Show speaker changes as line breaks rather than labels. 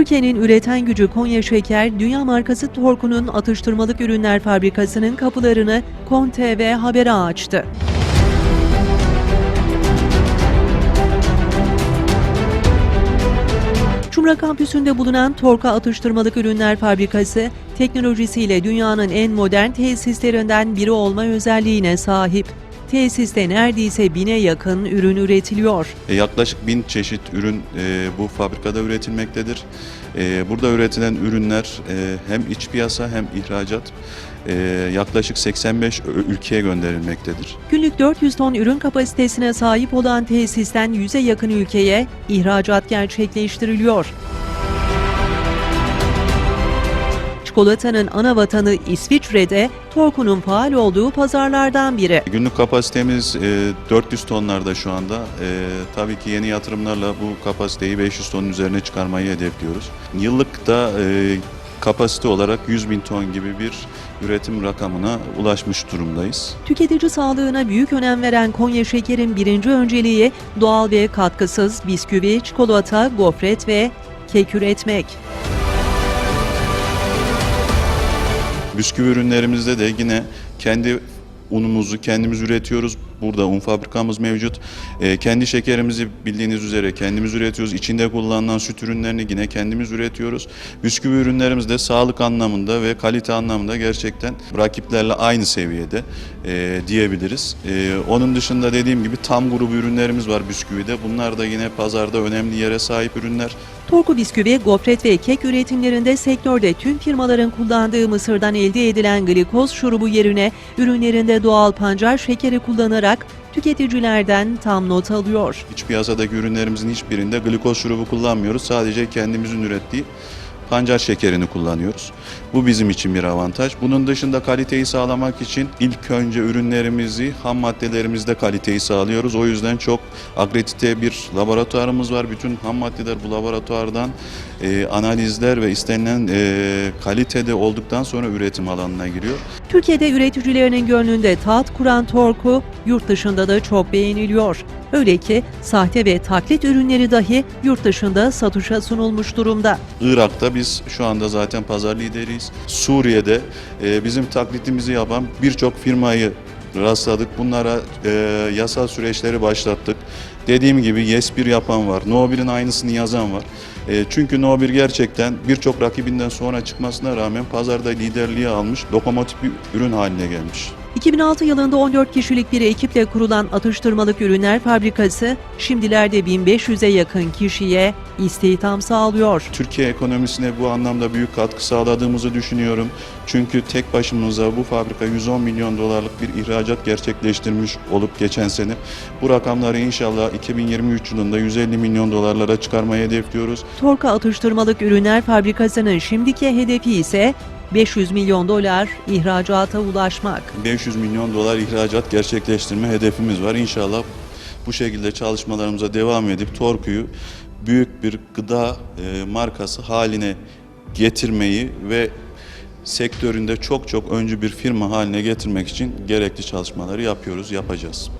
Türkiye'nin üreten gücü Konya Şeker, dünya markası Torku'nun atıştırmalık ürünler fabrikasının kapılarını Kon TV Haber'e açtı. Çumra kampüsünde bulunan Torka Atıştırmalık Ürünler Fabrikası, teknolojisiyle dünyanın en modern tesislerinden biri olma özelliğine sahip. Tesiste neredeyse bine yakın ürün üretiliyor.
E, Yaklaşık bin çeşit ürün e, bu fabrikada üretilmektedir. E, burada üretilen ürünler hem iç piyasa hem ihracat yaklaşık 85 ö- ülkeye gönderilmektedir.
Günlük 400 ton ürün kapasitesine sahip olan tesisten 100'e yakın ülkeye ihracat gerçekleştiriliyor. Çikolatanın ana vatanı İsviçre'de Torku'nun faal olduğu pazarlardan biri.
Günlük kapasitemiz e, 400 tonlarda şu anda. E, tabii ki yeni yatırımlarla bu kapasiteyi 500 tonun üzerine çıkarmayı hedefliyoruz. Yıllık da e, kapasite olarak 100 bin ton gibi bir üretim rakamına ulaşmış durumdayız.
Tüketici sağlığına büyük önem veren Konya Şeker'in birinci önceliği doğal ve katkısız bisküvi, çikolata, gofret ve kek üretmek.
Bisküvi ürünlerimizde de yine kendi unumuzu kendimiz üretiyoruz. Burada un fabrikamız mevcut. Ee, kendi şekerimizi bildiğiniz üzere kendimiz üretiyoruz. İçinde kullanılan süt ürünlerini yine kendimiz üretiyoruz. Bisküvi ürünlerimiz de sağlık anlamında ve kalite anlamında gerçekten rakiplerle aynı seviyede e, diyebiliriz. E, onun dışında dediğim gibi tam grubu ürünlerimiz var bisküvide. Bunlar da yine pazarda önemli yere sahip ürünler.
Torku bisküvi, gofret ve kek üretimlerinde sektörde tüm firmaların kullandığı mısırdan elde edilen glikoz şurubu yerine ürünlerinde doğal pancar şekeri kullanarak tüketicilerden tam not alıyor.
İç piyasadaki ürünlerimizin hiçbirinde glikoz şurubu kullanmıyoruz. Sadece kendimizin ürettiği pancar şekerini kullanıyoruz. Bu bizim için bir avantaj. Bunun dışında kaliteyi sağlamak için ilk önce ürünlerimizi, ham maddelerimizde kaliteyi sağlıyoruz. O yüzden çok akredite bir laboratuvarımız var. Bütün ham maddeler bu laboratuvardan e, analizler ve istenilen e, kalitede olduktan sonra üretim alanına giriyor.
Türkiye'de üreticilerinin gönlünde taht kuran Torku yurt dışında da çok beğeniliyor. Öyle ki sahte ve taklit ürünleri dahi yurt dışında satışa sunulmuş durumda.
Irak'ta biz şu anda zaten pazar lideriyiz. Suriye'de e, bizim taklitimizi yapan birçok firmayı rastladık. Bunlara e, yasal süreçleri başlattık. Dediğim gibi Yes 1 yapan var. No 1'in aynısını yazan var. E, çünkü No 1 gerçekten birçok rakibinden sonra çıkmasına rağmen pazarda liderliği almış, lokomotif bir ürün haline gelmiş.
2006 yılında 14 kişilik bir ekiple kurulan atıştırmalık ürünler fabrikası şimdilerde 1500'e yakın kişiye istihdam sağlıyor.
Türkiye ekonomisine bu anlamda büyük katkı sağladığımızı düşünüyorum. Çünkü tek başımıza bu fabrika 110 milyon dolarlık bir ihracat gerçekleştirmiş olup geçen sene. Bu rakamları inşallah 2023 yılında 150 milyon dolarlara çıkarmayı hedefliyoruz.
Torka Atıştırmalık Ürünler Fabrikası'nın şimdiki hedefi ise 500 milyon dolar ihracata ulaşmak.
500 milyon dolar ihracat gerçekleştirme hedefimiz var. İnşallah bu şekilde çalışmalarımıza devam edip Torku'yu büyük bir gıda e, markası haline getirmeyi ve sektöründe çok çok öncü bir firma haline getirmek için gerekli çalışmaları yapıyoruz, yapacağız.